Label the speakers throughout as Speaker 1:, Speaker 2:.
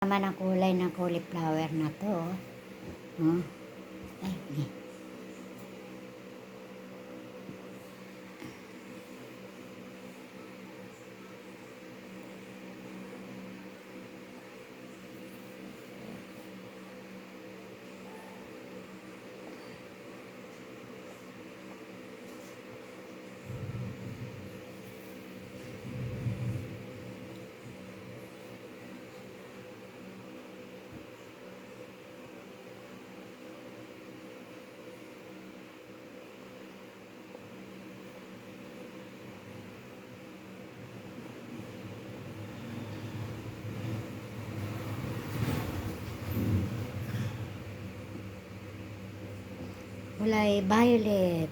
Speaker 1: naman ang kulay ng cauliflower na to. Oh. Oh. Ay, Kulay violet.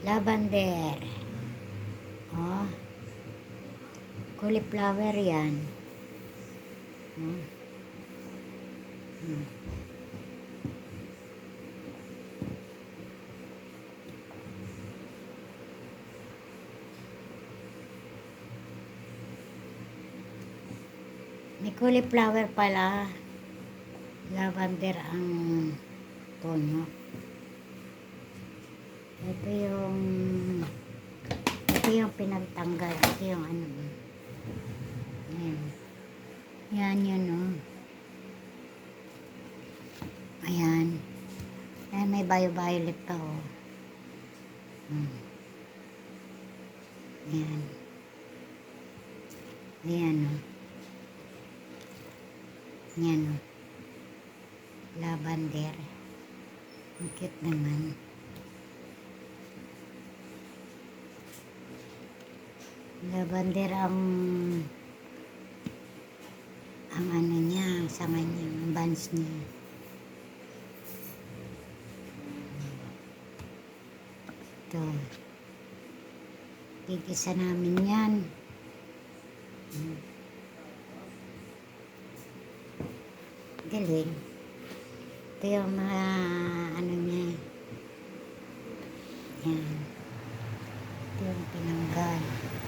Speaker 1: Lavender. Oh. Cauliflower yan. Oh. Hmm. May cauliflower pala. Lavender ang tono. Ito yung ito yung pinagtanggal. Ito yung ano. Ayan. Yan yun oh. Ayan. Ayan may bio-violet pa oh. Hmm. Ayan. Ayan oh. Ayan oh. Lavender. Ang cute naman. Lavender ang ang ano niya, sama niya, ang buns niya. Ito. Gigisa namin yan. Galing. Ito yung mga ano niya. Yan. Ito yung pinanggal.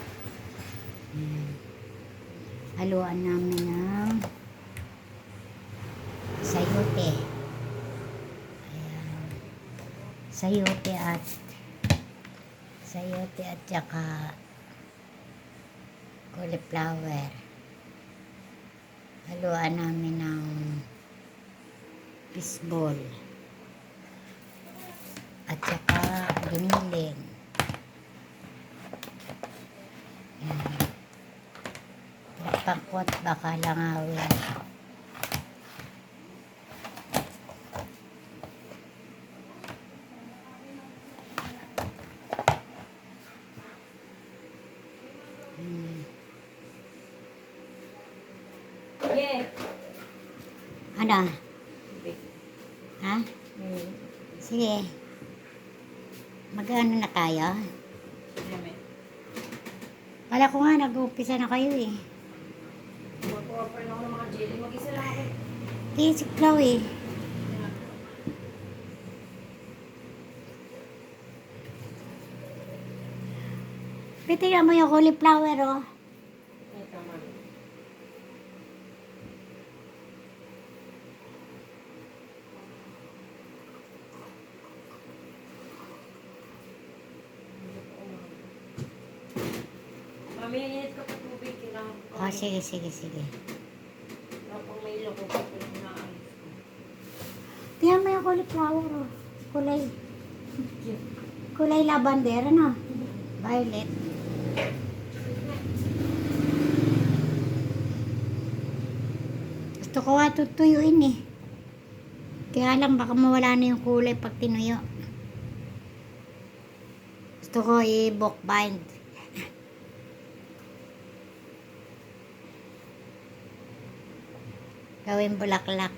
Speaker 1: Haluan namin ng sayote. Ayan. Sayote at sayote at saka cauliflower. Haluan namin ng fishball. At saka giniling. Yan. Pagpakot baka langawin. Hmm.
Speaker 2: Yeah.
Speaker 1: Ano? Ha? Sige. Magano na tayo? Kala ko nga nag-umpisa na kayo eh.
Speaker 2: Mag-offer na ng mga jelly. Mag-isa lang ako.
Speaker 1: Si Chloe. Pitingnan mo yung cauliflower oh.
Speaker 2: Mami, init ka pa tubig. Kailangan ko.
Speaker 1: Oh, sige, sige, sige.
Speaker 2: Kapag may ilo ko.
Speaker 1: Tingnan mo yung cauliflower oh. Kulay. Kulay lavender ano? Violet. Gusto ko nga tutuyuin eh. Kaya lang baka mawala na yung kulay pag tinuyo. Gusto ko i-book bind. Gawin bulaklak.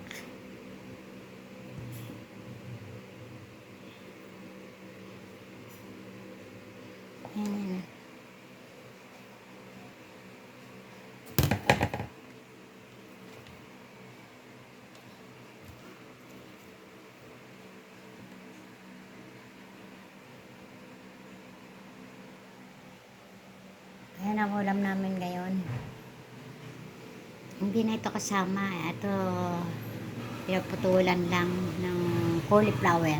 Speaker 1: Ayan. Ayan ang ulam namin ngayon. Hindi na ito kasama. Ito, pinaputulan lang ng cauliflower.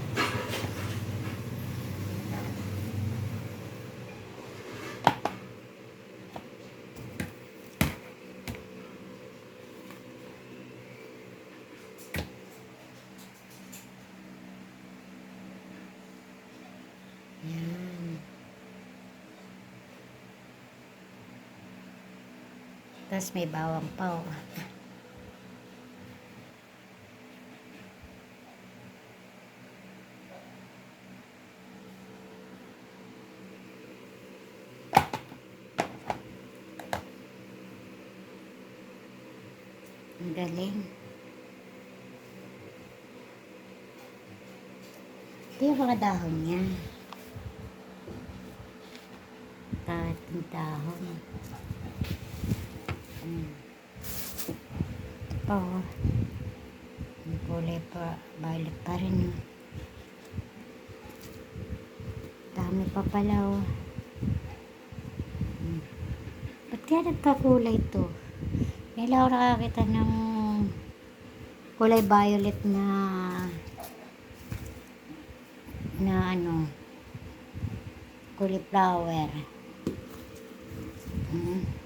Speaker 1: Yan. Tapos may bawang pa oh. Ang galing. Ito yung mga dahon niya. Yung dahon. Ito. Ang kulay pa, violet pa rin oh. Dami pa pala oh. Mm. Ba't kaya nagkakulay to? Ngayon ako nakakita ng kulay violet na na ano cauliflower. Mm.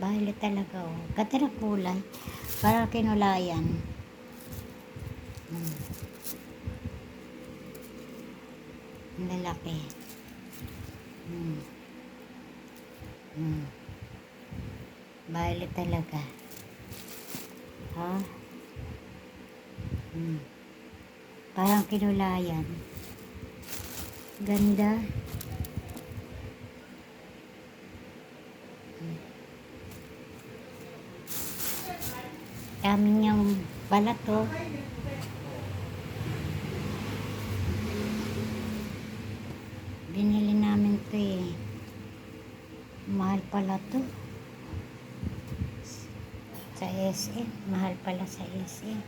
Speaker 1: Violet talaga oh. Ganda ng. Parang kinulayan. Mm. Ang lalaki. Mm. Mm. Violet talaga. Ha? Hmm. Parang kinulayan. Ganda. Hmm. Dami niyang balat oh. Binili namin to eh. Mahal pala to sa SM. Mahal pala sa SM.